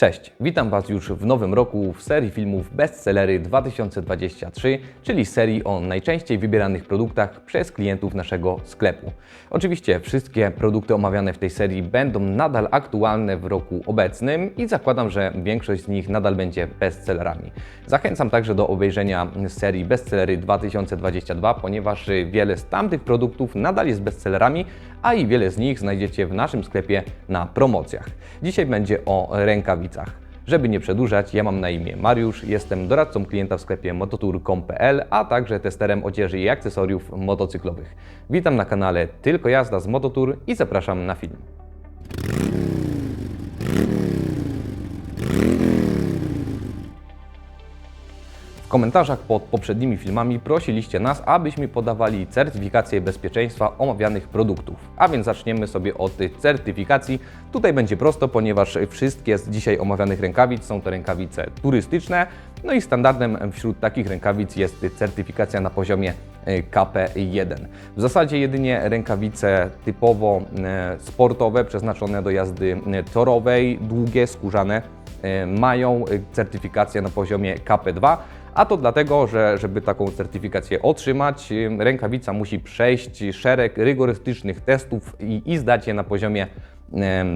Cześć, witam Was już w nowym roku w serii filmów Bestsellery 2023, czyli serii o najczęściej wybieranych produktach przez klientów naszego sklepu. Oczywiście wszystkie produkty omawiane w tej serii będą nadal aktualne w roku obecnym i zakładam, że większość z nich nadal będzie bestsellerami. Zachęcam także do obejrzenia serii Bestsellery 2022, ponieważ wiele z tamtych produktów nadal jest bestsellerami, a i wiele z nich znajdziecie w naszym sklepie na promocjach. Dzisiaj będzie o rękawicach. Żeby nie przedłużać, ja mam na imię Mariusz, jestem doradcą klienta w sklepie mototour.com.pl, a także testerem odzieży i akcesoriów motocyklowych. Witam na kanale Tylko Jazda z Mototour i zapraszam na film. Komentarzach pod poprzednimi filmami prosiliście nas, abyśmy podawali certyfikację bezpieczeństwa omawianych produktów. A więc zaczniemy sobie od certyfikacji. Tutaj będzie prosto, ponieważ wszystkie z dzisiaj omawianych rękawic są to rękawice turystyczne. No i standardem wśród takich rękawic jest certyfikacja na poziomie e, KP1. W zasadzie jedynie rękawice typowo e, sportowe, przeznaczone do jazdy e, torowej, długie, skórzane, mają certyfikację na poziomie KP2. A to dlatego, że żeby taką certyfikację otrzymać, y, rękawica musi przejść szereg rygorystycznych testów i, i zdać je na poziomie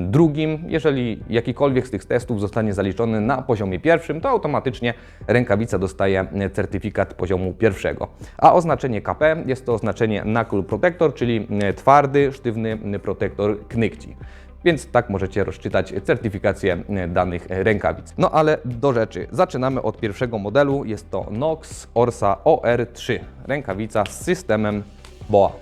drugim. Jeżeli jakikolwiek z tych testów zostanie zaliczony na poziomie pierwszym, to automatycznie rękawica dostaje certyfikat poziomu pierwszego. A oznaczenie KP jest to oznaczenie Knuckle Protector, czyli twardy, sztywny protektor knykci. Więc tak możecie rozczytać certyfikację e, danych rękawic. No ale do rzeczy. Zaczynamy od pierwszego modelu. Jest to Nox Orsa OR3. Rękawica z systemem BOA.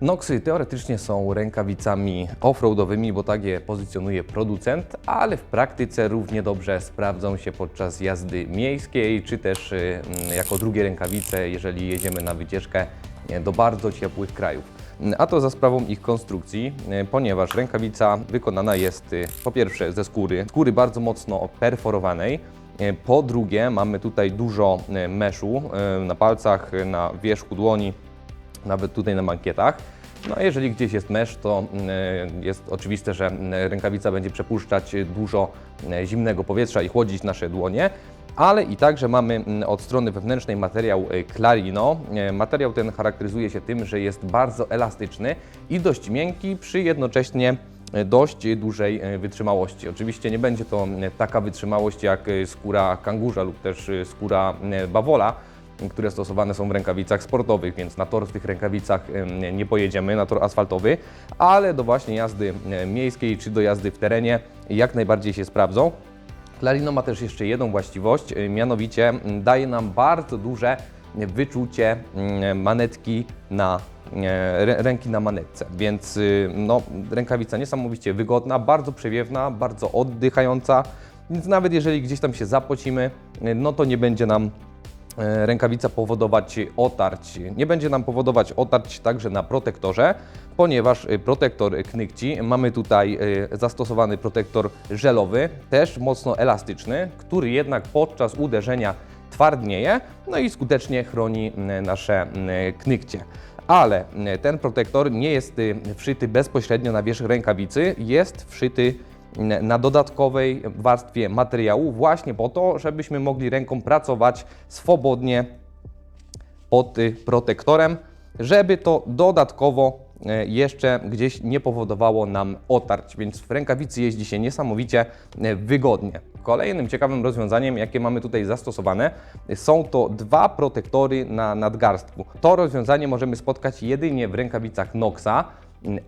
Noxy teoretycznie są rękawicami offroadowymi, bo tak je pozycjonuje producent, ale w praktyce równie dobrze sprawdzą się podczas jazdy miejskiej, czy też mm, jako drugie rękawice, jeżeli jedziemy na wycieczkę e, do bardzo ciepłych krajów. A to za sprawą ich konstrukcji, e, ponieważ rękawica wykonana jest y, po pierwsze ze skóry, skóry bardzo mocno perforowanej, E, Po drugie, mamy tutaj dużo e, meszu e, na palcach, e, na wierzchu dłoni, nawet tutaj na mankietach. No jeżeli gdzieś jest mesz, to mm, e, jest oczywiste, że mm, rękawica będzie przepuszczać dużo e, zimnego powietrza i chłodzić nasze dłonie. Ale i także mamy mm, od strony wewnętrznej materiał e, Clarino. E, Materiał ten charakteryzuje się tym, że jest bardzo elastyczny i dość miękki przy jednocześnie e, dość dużej e, wytrzymałości. Oczywiście nie będzie to e, taka wytrzymałość jak skóra kangurza lub też skóra bawola, które stosowane są w rękawicach sportowych, więc na tor w tych rękawicach nie pojedziemy, na tor asfaltowy, ale do właśnie jazdy miejskiej czy do jazdy w terenie jak najbardziej się sprawdzą. Clarino ma też jeszcze jedną właściwość, y, mianowicie mm, daje nam bardzo duże wyczucie mm, manetki na e, rę- ręki na manetce, więc y, no, rękawica niesamowicie wygodna, bardzo przewiewna, bardzo oddychająca, więc nawet jeżeli gdzieś tam się zapocimy, y, no to nie będzie nam e, rękawica powodować otarć. Nie będzie nam powodować otarć także na protektorze, ponieważ y, protektor knykci mamy tutaj y, zastosowany protektor żelowy, też mocno elastyczny, który jednak podczas uderzenia twardnieje, no i skutecznie chroni y, nasze knykcie. Ale ten protektor nie jest wszyty bezpośrednio na wierzch rękawicy, jest wszyty na dodatkowej warstwie materiału właśnie po to, żebyśmy mogli ręką pracować swobodnie pod protektorem, żeby to dodatkowo jeszcze gdzieś nie powodowało nam otarć, więc w rękawicy jeździ się niesamowicie e, wygodnie. Kolejnym ciekawym rozwiązaniem, jakie mamy tutaj zastosowane, są to dwa protektory na nadgarstku. To rozwiązanie możemy spotkać jedynie w rękawicach Noxa,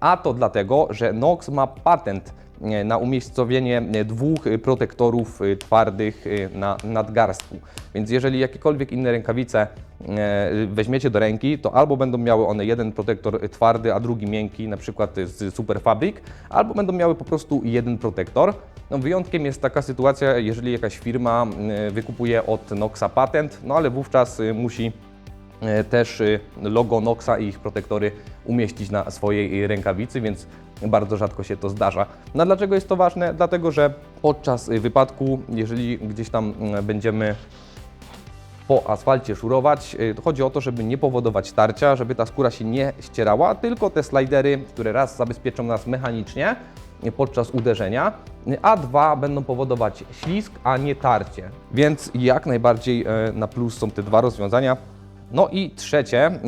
a to dlatego, że Nox ma patent e, na umiejscowienie e, dwóch e, protektorów e, twardych e, na nadgarstku. Więc jeżeli jakiekolwiek inne rękawice e, weźmiecie do ręki, to albo będą miały one jeden protektor twardy, a drugi miękki, na przykład z Superfabric, albo będą miały po prostu jeden protektor. No, wyjątkiem jest taka sytuacja, jeżeli jakaś firma e, wykupuje od Noxa patent, no ale wówczas e, musi e, też logo Noxa i ich protektory umieścić na swojej rękawicy, więc bardzo rzadko się to zdarza. No dlaczego jest to ważne? Dlatego, że podczas y, wypadku, jeżeli gdzieś tam mm, będziemy po asfalcie szurować. Y, Chodzi o to, żeby nie powodować tarcia, żeby ta skóra się nie ścierała, tylko te slajdery, które raz zabezpieczą nas mechanicznie, podczas uderzenia, a dwa będą powodować ślizg, a nie tarcie. Więc jak najbardziej e, na plus są te dwa rozwiązania. No i trzecie, e,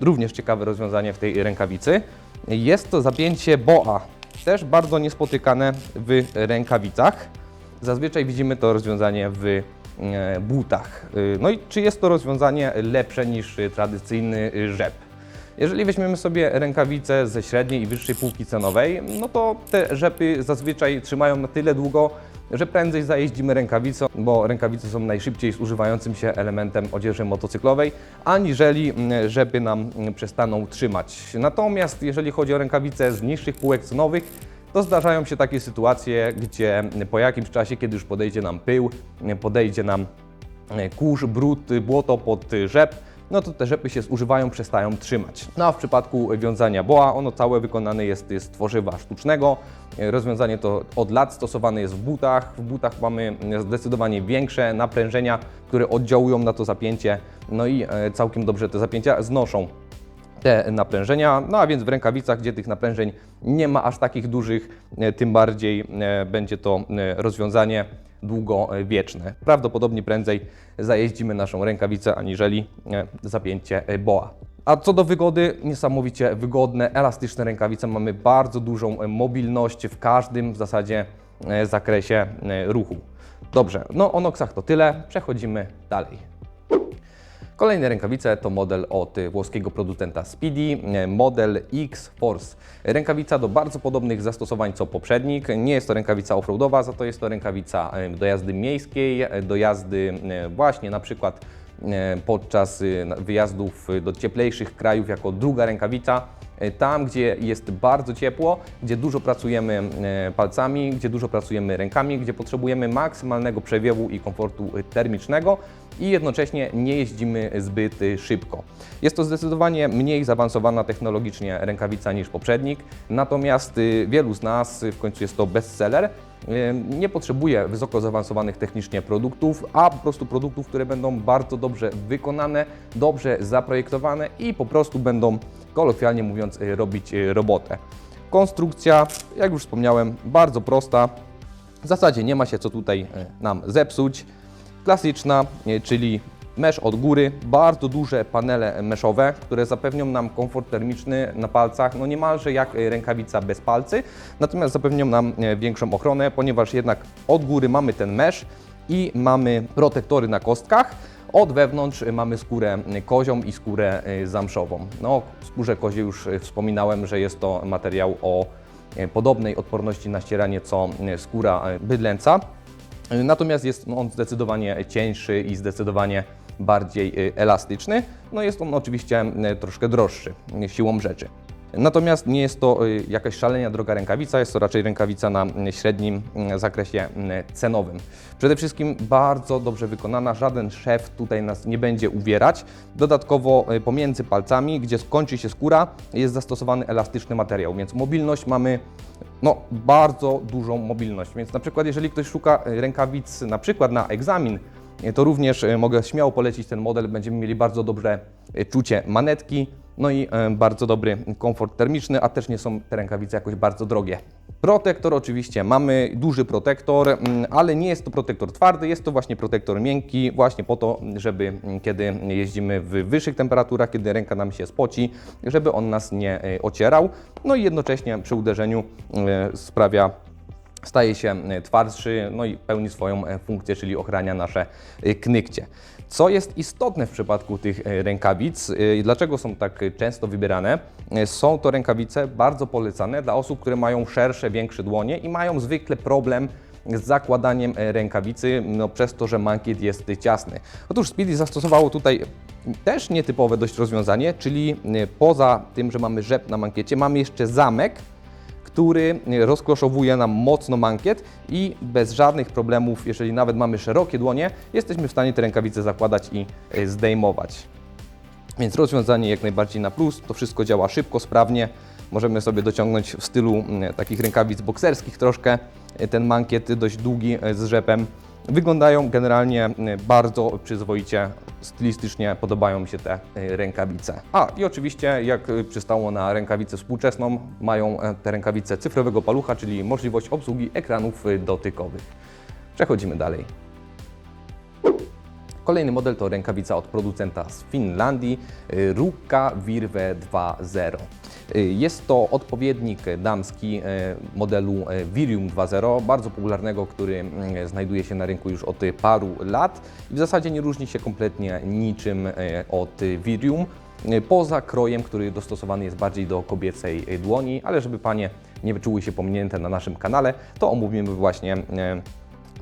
również ciekawe rozwiązanie w tej rękawicy, jest to zapięcie BOA. Też bardzo niespotykane w rękawicach. Zazwyczaj widzimy to rozwiązanie w e, butach. E, No i czy jest to rozwiązanie lepsze niż tradycyjny rzep? Jeżeli weźmiemy sobie rękawice ze średniej i wyższej półki cenowej, no to te rzepy zazwyczaj trzymają na tyle długo, że prędzej zajeździmy rękawicą, bo rękawice są najszybciej zużywającym się elementem odzieży motocyklowej, aniżeli mm, rzepy nam mm, przestaną trzymać. Natomiast jeżeli chodzi o rękawice z niższych półek cenowych, to zdarzają się takie sytuacje, gdzie po jakimś czasie, kiedy już podejdzie nam pył, podejdzie nam kurz, brud, błoto pod rzep, no to te rzepy się zużywają, przestają trzymać. No a w przypadku wiązania boa, ono całe wykonane jest z tworzywa sztucznego. E, Rozwiązanie to od lat stosowane jest w butach. W butach mamy zdecydowanie większe naprężenia, które oddziałują na to zapięcie, no i e, całkiem dobrze te zapięcia znoszą te naprężenia, no a więc w rękawicach, gdzie tych naprężeń nie ma aż takich dużych, e, tym bardziej e, będzie to e, rozwiązanie długowieczne. Prawdopodobnie prędzej zajeździmy naszą rękawicę, aniżeli e, zapięcie e, boa. A co do wygody, niesamowicie wygodne, elastyczne rękawice. Mamy bardzo dużą e, mobilność w każdym w zasadzie e, zakresie e, ruchu. Dobrze, no o Noxach to tyle, przechodzimy dalej. Kolejne rękawice to model od włoskiego producenta Speedy, model X-Force. Rękawica do bardzo podobnych zastosowań co poprzednik. Nie jest to rękawica offroadowa, za to jest to rękawica e, do jazdy miejskiej, e, do jazdy e, właśnie na przykład e, podczas e, wyjazdów e, do cieplejszych krajów jako druga rękawica. E, Tam, gdzie jest bardzo ciepło, gdzie dużo pracujemy e, palcami, gdzie dużo pracujemy rękami, gdzie potrzebujemy maksymalnego przewiewu i komfortu e, termicznego i jednocześnie nie jeździmy zbyt szybko. Jest to zdecydowanie mniej zaawansowana technologicznie rękawica niż poprzednik, natomiast e, wielu z nas, w końcu jest to bestseller, e, nie potrzebuje wysoko zaawansowanych technicznie produktów, a po prostu produktów, które będą bardzo dobrze wykonane, dobrze zaprojektowane i po prostu będą, kolokwialnie mówiąc, e, robić robotę. Konstrukcja, jak już wspomniałem, bardzo prosta. W zasadzie nie ma się co tutaj nam zepsuć. Klasyczna, e, czyli mesh od góry, bardzo duże panele meszowe, które zapewnią nam komfort termiczny na palcach, no niemalże jak e, rękawica bez palcy, natomiast zapewnią nam e, większą ochronę, ponieważ jednak od góry mamy ten mesh i mamy protektory na kostkach. Od wewnątrz mamy skórę kozią i skórę zamszową. No, skórze koziej już wspominałem, że jest to materiał o podobnej odporności na ścieranie co skóra bydlęca. Natomiast jest on zdecydowanie cieńszy i zdecydowanie bardziej e, elastyczny. No jest on oczywiście e, troszkę droższy e, siłą rzeczy. Natomiast nie jest to y, jakaś szalenia droga rękawica, jest to raczej rękawica na y, średnim y, zakresie cenowym. Przede wszystkim bardzo dobrze wykonana, żaden szef tutaj nas nie będzie uwierać. Dodatkowo pomiędzy palcami, gdzie kończy się skóra, jest zastosowany elastyczny materiał, więc mobilność mamy no, bardzo dużą mobilność. Więc na przykład jeżeli ktoś szuka rękawic na przykład na egzamin, to również mogę śmiało polecić ten model. Będziemy mieli bardzo dobre czucie manetki, no i e, bardzo dobry komfort termiczny, a też nie są te rękawice jakoś bardzo drogie. Protektor oczywiście, mamy duży protektor, mm, ale nie jest to protektor twardy, jest to właśnie protektor miękki, właśnie po to, żeby mm, kiedy jeździmy w wyższych temperaturach, kiedy ręka nam się spoci, żeby on nas nie e, ocierał, no i jednocześnie przy uderzeniu e, sprawia staje się twardszy, no i pełni swoją funkcję, czyli ochrania nasze knykcie. Co jest istotne w przypadku tych e, rękawic e, i dlaczego są tak często wybierane? E, Są to rękawice bardzo polecane dla osób, które mają szersze, większe dłonie i mają zwykle problem z zakładaniem rękawicy, no, przez to, że mankiet jest ciasny. Otóż Speedy zastosowało tutaj też nietypowe dość rozwiązanie, czyli poza tym, że mamy rzep na mankiecie, mamy jeszcze zamek, który rozkloszowuje nam mocno mankiet i bez żadnych problemów, jeżeli nawet mamy szerokie dłonie, jesteśmy w stanie te rękawice zakładać i e, zdejmować. Więc rozwiązanie jak najbardziej na plus, to wszystko działa szybko, sprawnie. Możemy sobie dociągnąć w stylu takich rękawic bokserskich troszkę e, ten mankiet dość długi e, z rzepem. Wyglądają generalnie y, bardzo przyzwoicie, stylistycznie podobają mi się te y, rękawice. A i oczywiście, jak przystało na rękawicę współczesną, mają e, te rękawice cyfrowego palucha, czyli możliwość obsługi ekranów dotykowych. Przechodzimy dalej. Kolejny model to rękawica od producenta z Finlandii, Ruka Virve 2.0. Y, Jest to odpowiednik damski y, modelu y, Virium 2.0, bardzo popularnego, który mm, znajduje się na rynku już od paru lat i w zasadzie nie różni się kompletnie niczym od Virium, poza krojem, który dostosowany jest bardziej do kobiecej dłoni, ale żeby Panie nie wyczuły się pominięte na naszym kanale, to omówimy właśnie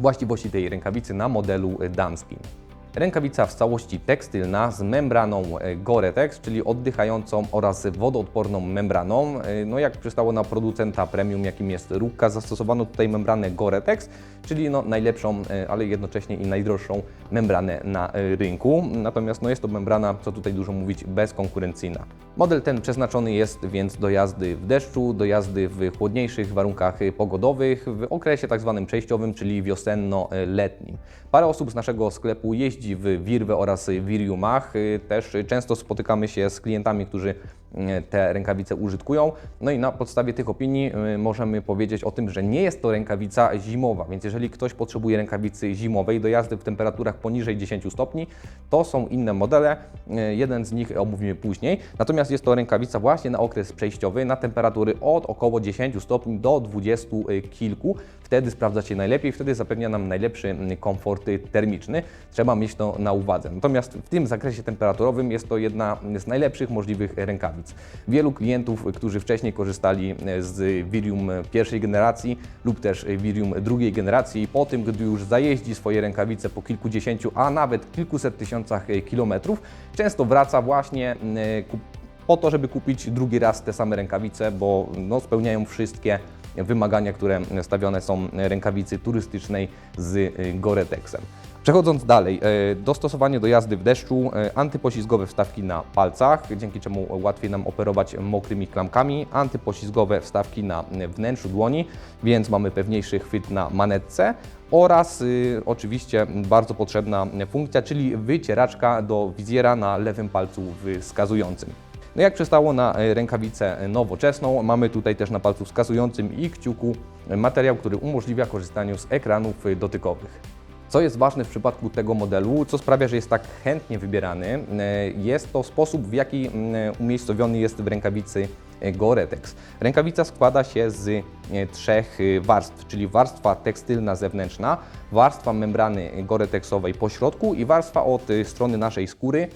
właściwości tej rękawicy na modelu damskim. Rękawica w całości tekstylna z membraną e, Gore-Tex, czyli oddychającą oraz wodoodporną membraną. E, No jak przystało na producenta premium, jakim jest Rukka, zastosowano tutaj membranę Gore-Tex, czyli no najlepszą, e, ale jednocześnie i najdroższą membranę na rynku. Natomiast no jest to membrana, co tutaj dużo mówić, bezkonkurencyjna. Model ten przeznaczony jest więc do jazdy w deszczu, do jazdy w chłodniejszych warunkach pogodowych, w okresie tak zwanym przejściowym, czyli wiosenno-letnim. Parę osób z naszego sklepu jeździ w Wirwe oraz Viriumach. Y, Też często spotykamy się z klientami, którzy te rękawice użytkują. No i na podstawie tych opinii y, możemy powiedzieć o tym, że nie jest to rękawica zimowa, więc jeżeli ktoś potrzebuje rękawicy zimowej do jazdy w temperaturach poniżej 10 stopni, to są inne modele. Y, Jeden z nich omówimy później. Natomiast jest to rękawica właśnie na okres przejściowy, na temperatury od około 10 stopni do 20 kilku. Wtedy sprawdza się najlepiej, wtedy zapewnia nam najlepszy komfort termiczny. Trzeba mieć to na uwadze. Natomiast w tym zakresie temperaturowym jest to jedna z najlepszych możliwych rękawic. Wielu klientów, którzy wcześniej korzystali e, z Virium pierwszej generacji lub też Virium drugiej generacji, po tym, gdy już zajeździ swoje rękawice po kilkudziesięciu, a nawet kilkuset tysiącach e, kilometrów, często wraca właśnie e, po to, żeby kupić drugi raz te same rękawice, bo no, spełniają wszystkie wymagania, które stawione są rękawicy turystycznej z Gore-Texem. Przechodząc dalej, e, dostosowanie do jazdy w deszczu, e, antypoślizgowe wstawki na palcach, dzięki czemu łatwiej nam operować mokrymi klamkami, antypoślizgowe wstawki na wnętrzu dłoni, więc mamy pewniejszy chwyt na manetce oraz y, oczywiście bardzo potrzebna funkcja, czyli wycieraczka do wizjera na lewym palcu wskazującym. No jak przystało na e, rękawicę nowoczesną, mamy tutaj też na palcu wskazującym i kciuku e, materiał, który umożliwia korzystanie z ekranów e, dotykowych. Co jest ważne w przypadku tego modelu, co sprawia, że jest tak chętnie wybierany, e, jest to sposób, w jaki mm, umiejscowiony jest w rękawicy e, Gore-Tex. Rękawica składa się z e, trzech warstw, czyli warstwa tekstylna zewnętrzna, warstwa membrany Gore-Texowej po środku i warstwa od strony naszej skóry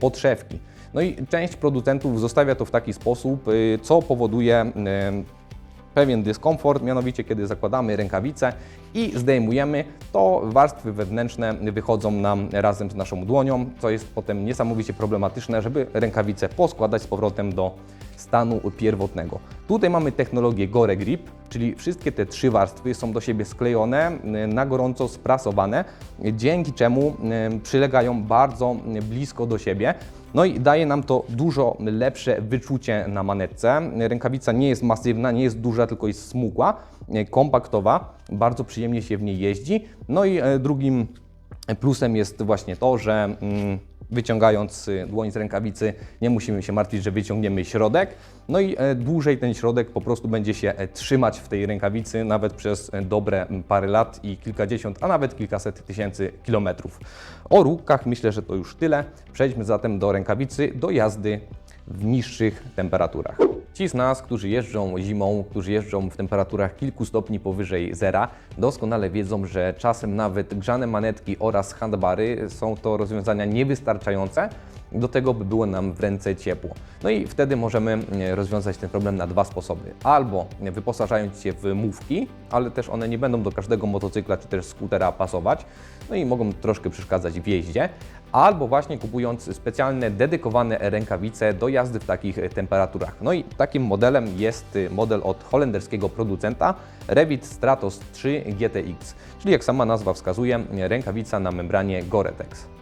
podszewki. No i część producentów zostawia to w taki sposób, co powoduje pewien dyskomfort, mianowicie kiedy zakładamy rękawice i zdejmujemy, to warstwy wewnętrzne wychodzą nam razem z naszą dłonią, co jest potem niesamowicie problematyczne, żeby rękawice poskładać z powrotem do stanu pierwotnego. Tutaj mamy technologię Gore Grip, czyli wszystkie te trzy warstwy są do siebie sklejone, y, na gorąco sprasowane, dzięki czemu y, przylegają bardzo blisko do siebie. No i daje nam to dużo lepsze wyczucie na manetce. Rękawica nie jest masywna, nie jest duża, tylko jest smukła, e, kompaktowa, bardzo przyjemnie się w niej jeździ. No i e, drugim plusem jest właśnie to, że mm, wyciągając y, dłoń z rękawicy nie musimy się martwić, że wyciągniemy środek. No i e, dłużej ten środek po prostu będzie się e, trzymać w tej rękawicy nawet przez e, dobre parę lat i kilkadziesiąt, a nawet kilkaset tysięcy kilometrów. O róbkach myślę, że to już tyle. Przejdźmy zatem do rękawicy do jazdy w niższych temperaturach. Ci z nas, którzy jeżdżą zimą, którzy jeżdżą w temperaturach kilku stopni powyżej zera, doskonale wiedzą, że czasem nawet grzane manetki oraz handbary są to rozwiązania niewystarczające do tego, by było nam w ręce ciepło. No i wtedy możemy e, rozwiązać ten problem na dwa sposoby. Albo wyposażając się w mówki, ale też one nie będą do każdego motocykla czy też skutera pasować, no i mogą troszkę przeszkadzać w jeździe, albo właśnie kupując specjalne, dedykowane rękawice do jazdy w takich e, temperaturach. No i takim modelem jest y, model od holenderskiego producenta Revit Stratos 3 GTX, czyli jak sama nazwa wskazuje, rękawica na membranie Gore-Tex.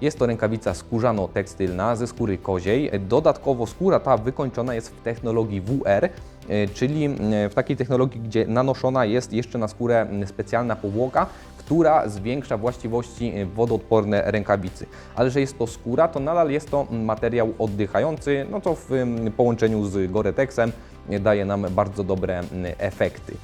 Jest to rękawica skórzano-tekstylna ze skóry koziej. Dodatkowo skóra ta wykończona jest w technologii WR, e, czyli w takiej technologii, gdzie nanoszona jest jeszcze na skórę specjalna powłoka, która zwiększa właściwości e, wodoodporne rękawicy. Ale że jest to skóra, to nadal jest to materiał oddychający, no to w połączeniu z Gore-Texem e, daje nam bardzo dobre efekty.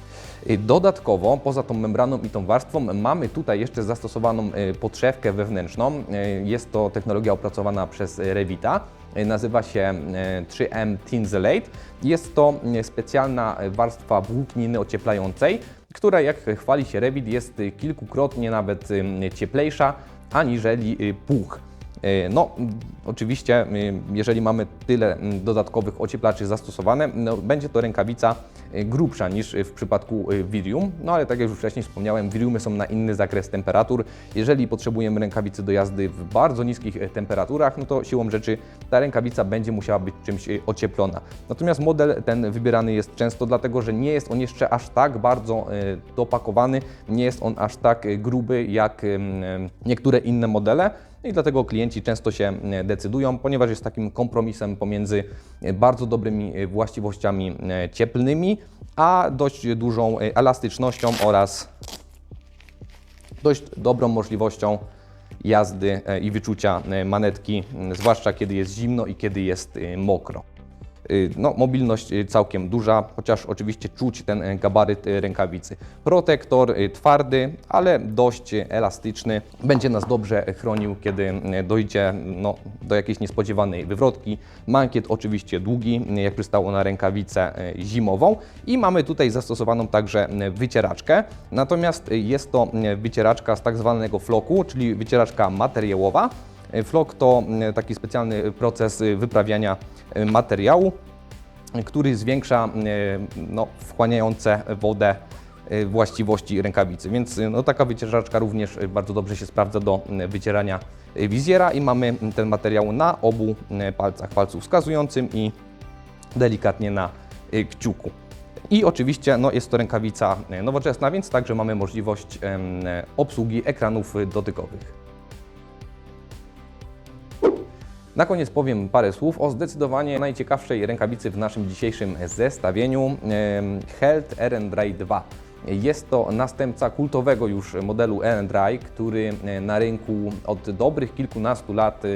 Dodatkowo, poza tą membraną i tą warstwą, mamy tutaj jeszcze zastosowaną y, podszewkę wewnętrzną. Y, Jest to technologia opracowana przez Revita. Y, Nazywa się y, 3M Tinselate. Jest to specjalna warstwa włókniny ocieplającej, która jak chwali się Revit jest kilkukrotnie nawet cieplejsza aniżeli puch. No, oczywiście, jeżeli mamy tyle m, dodatkowych ocieplaczy zastosowane, no, będzie to rękawica grubsza niż w przypadku y, Virium. No ale tak jak już wcześniej wspomniałem, Viriumy są na inny zakres temperatur. Jeżeli potrzebujemy rękawicy do jazdy w bardzo niskich temperaturach, no to siłą rzeczy ta rękawica będzie musiała być czymś y, ocieplona. Natomiast model ten wybierany jest często dlatego, że nie jest on jeszcze aż tak bardzo y, dopakowany, nie jest on aż tak y, gruby jak y, niektóre inne modele. I dlatego klienci często się e, decydują, ponieważ jest takim kompromisem pomiędzy e, bardzo dobrymi e, właściwościami cieplnymi, a dość dużą elastycznością oraz dość dobrą możliwością jazdy i wyczucia manetki, zwłaszcza kiedy jest zimno i kiedy jest mokro. Y, No, mobilność y, całkiem duża, chociaż oczywiście czuć ten y, gabaryt rękawicy. Protektor twardy, ale dość elastyczny. Będzie nas dobrze chronił, kiedy dojdzie no, do jakiejś niespodziewanej wywrotki. Mankiet oczywiście długi, jak przystało na rękawicę zimową. I mamy tutaj zastosowaną także wycieraczkę. Natomiast jest to wycieraczka z tak zwanego floku, czyli wycieraczka materiałowa. Flok to mm, taki specjalny proces y, wyprawiania y, materiału, który zwiększa no, wchłaniające wodę właściwości rękawicy. Więc no, taka wycieraczka również bardzo dobrze się sprawdza do wycierania wizjera i mamy ten materiał na obu palcach, palcu wskazującym i delikatnie na kciuku. I oczywiście no, jest to rękawica nowoczesna, więc także mamy możliwość obsługi ekranów dotykowych. Na koniec powiem parę słów o zdecydowanie najciekawszej rękawicy w naszym dzisiejszym zestawieniu Held Dry 2. Jest to następca kultowego już modelu Dry, który e, na rynku od dobrych kilkunastu lat e,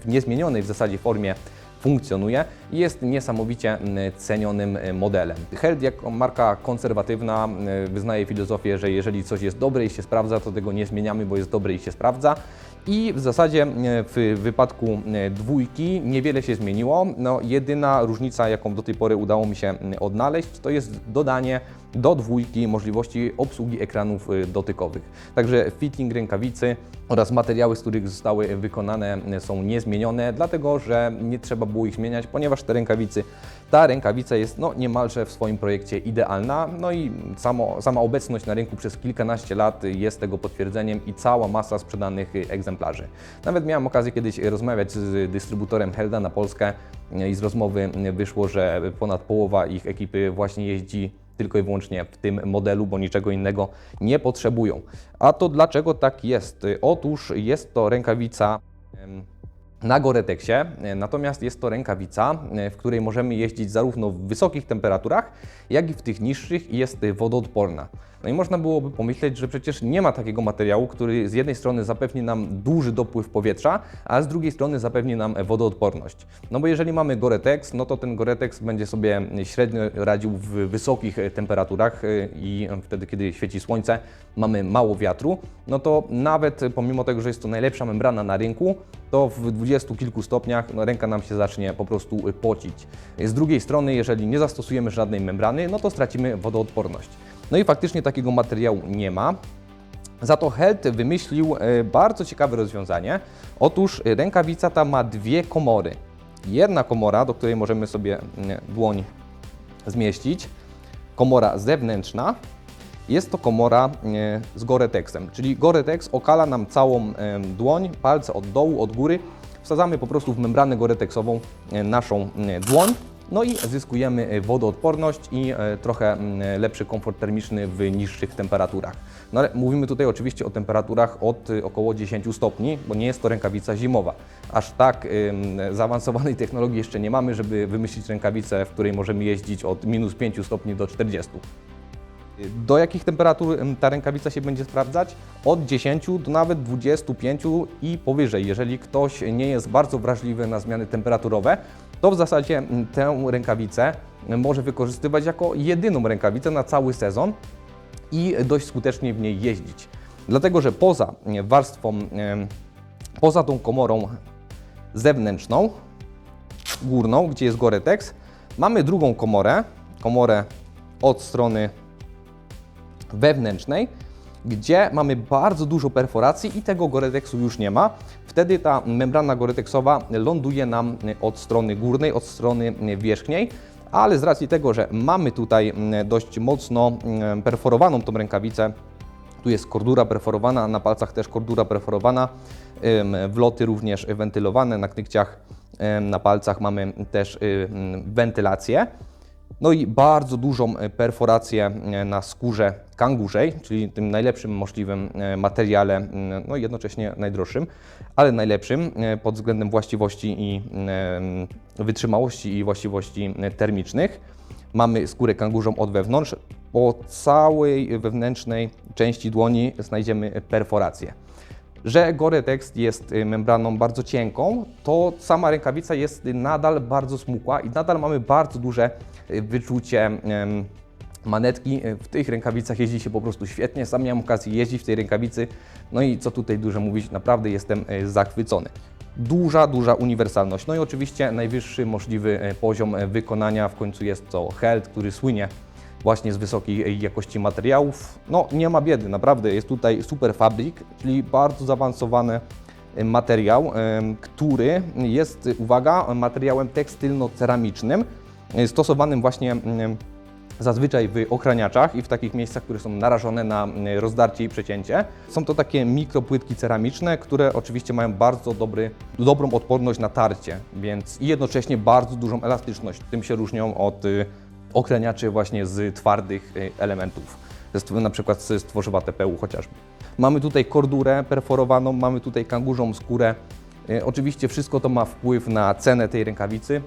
w niezmienionej w zasadzie formie funkcjonuje i jest niesamowicie cenionym e, modelem. Held jako marka konserwatywna wyznaje filozofię, że jeżeli coś jest dobre i się sprawdza, to tego nie zmieniamy, bo jest dobre i się sprawdza. I w zasadzie e, w wypadku e, dwójki niewiele się zmieniło. No, jedyna różnica, jaką do tej pory udało mi się m, odnaleźć, to jest dodanie do dwójki możliwości obsługi ekranów e, dotykowych. Także fitting rękawicy oraz materiały, z których zostały wykonane e, są niezmienione, dlatego że nie trzeba było ich zmieniać, ponieważ te rękawicy, ta rękawica jest no, niemalże w swoim projekcie idealna. No i samo, sama obecność na rynku przez kilkanaście lat jest tego potwierdzeniem i cała masa sprzedanych egzemplarzy. Nawet miałem okazję kiedyś rozmawiać z dystrybutorem Helda na Polskę i z rozmowy wyszło, że ponad połowa ich ekipy właśnie jeździ tylko i wyłącznie w tym modelu, bo niczego innego nie potrzebują. A to dlaczego tak jest? Otóż jest to rękawica na Gore-Texie, e, natomiast jest to rękawica, e, w której możemy jeździć zarówno w wysokich temperaturach, jak i w tych niższych i jest wodoodporna. No i można byłoby pomyśleć, że przecież nie ma takiego materiału, który z jednej strony zapewni nam duży dopływ powietrza, a z drugiej strony zapewni nam wodoodporność. No bo jeżeli mamy Gore-Tex, no to ten Gore-Tex będzie sobie średnio radził w wysokich temperaturach e, i wtedy, kiedy świeci słońce, mamy mało wiatru, no to nawet pomimo tego, że jest to najlepsza membrana na rynku, to w dwudziestu kilku stopniach no, ręka nam się zacznie po prostu y, pocić. Z drugiej strony, jeżeli nie zastosujemy żadnej membrany, no to stracimy wodoodporność. No i faktycznie takiego materiału nie ma. Za to Held wymyślił e, bardzo ciekawe rozwiązanie. Otóż rękawica ta ma dwie komory. Jedna komora, do której możemy sobie mm, dłoń zmieścić, komora zewnętrzna, jest to komora e, z Gore-Texem, czyli Gore-Tex okala nam całą dłoń, palce od dołu, od góry. Wsadzamy po prostu w membranę Gore-Texową e, naszą e, dłoń No i zyskujemy e, wodoodporność i e, trochę mm, lepszy komfort termiczny w niższych temperaturach. No ale mówimy tutaj oczywiście o temperaturach od e, około 10 stopni, bo nie jest to rękawica zimowa. Aż tak zaawansowanej technologii jeszcze nie mamy, żeby wymyślić rękawicę, w której możemy jeździć od minus 5 stopni do 40. Do jakich temperatur em, ta rękawica się będzie sprawdzać? Od 10 do nawet 25 i powyżej. Jeżeli ktoś nie jest bardzo wrażliwy na zmiany temperaturowe, to w zasadzie tę rękawicę może wykorzystywać jako jedyną rękawicę na cały sezon i dość skutecznie w niej jeździć. Dlatego, że poza warstwą, poza tą komorą zewnętrzną, górną, gdzie jest Gore-Tex, mamy drugą komorę, komorę od strony wewnętrznej, gdzie mamy bardzo dużo perforacji i tego Goretexu już nie ma. Wtedy ta membrana goretexowa ląduje nam od strony górnej, od strony wierzchniej, ale z racji tego, że mamy tutaj dość mocno perforowaną tą rękawicę, tu jest kordura perforowana, na palcach też kordura perforowana, wloty również wentylowane, na knykciach, na palcach mamy też wentylację. No i bardzo dużą e, perforację e, na skórze kangurzej, czyli tym najlepszym możliwym e, materiale, no i jednocześnie najdroższym, ale najlepszym pod względem właściwości i wytrzymałości i właściwości termicznych. Mamy skórę kangurzą od wewnątrz. Po całej wewnętrznej części dłoni znajdziemy perforację. Że Gore-Tex jest y, membraną bardzo cienką, to sama rękawica jest nadal bardzo smukła i nadal mamy bardzo duże y, wyczucie manetki. Y, W tych rękawicach jeździ się po prostu świetnie. Sam miałem okazję jeździć w tej rękawicy. No i co tutaj dużo mówić, naprawdę jestem zachwycony. Duża, duża uniwersalność. No i oczywiście najwyższy możliwy poziom wykonania. W końcu jest to Held, który słynie właśnie z wysokiej jakości materiałów. No nie ma biedy, naprawdę jest tutaj super fabrik, czyli bardzo zaawansowany e, materiał, em, który jest, uwaga, materiałem tekstylno-ceramicznym, y, stosowanym właśnie em, zazwyczaj w ochraniaczach i w takich miejscach, które są narażone na rozdarcie i przecięcie. Są to takie mikropłytki ceramiczne, które oczywiście mają bardzo dobry, dobrą odporność na tarcie, więc i jednocześnie bardzo dużą elastyczność. Tym się różnią od y, ochraniaczy właśnie z twardych y, elementów, na przykład z tworzywa TPU chociażby. Mamy tutaj kordurę perforowaną, mamy tutaj kangurzą skórę. Y, Oczywiście wszystko to ma wpływ na cenę tej rękawicy,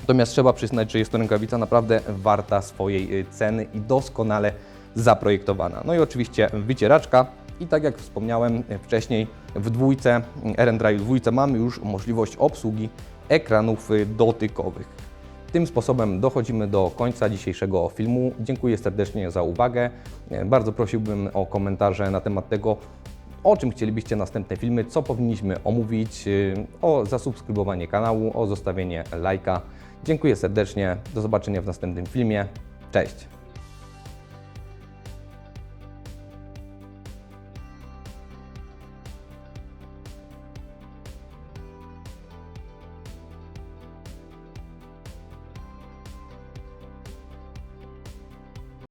natomiast trzeba przyznać, że jest to rękawica naprawdę warta swojej y, ceny i doskonale zaprojektowana. No i oczywiście wycieraczka i tak jak wspomniałem wcześniej, w dwójce, RN dwójce mamy już możliwość obsługi ekranów dotykowych. Tym sposobem dochodzimy do końca dzisiejszego filmu. Dziękuję serdecznie za uwagę. Bardzo prosiłbym o komentarze na temat tego, o czym chcielibyście następne filmy, co powinniśmy omówić, o zasubskrybowanie kanału, o zostawienie lajka. Dziękuję serdecznie. Do zobaczenia w następnym filmie. Cześć!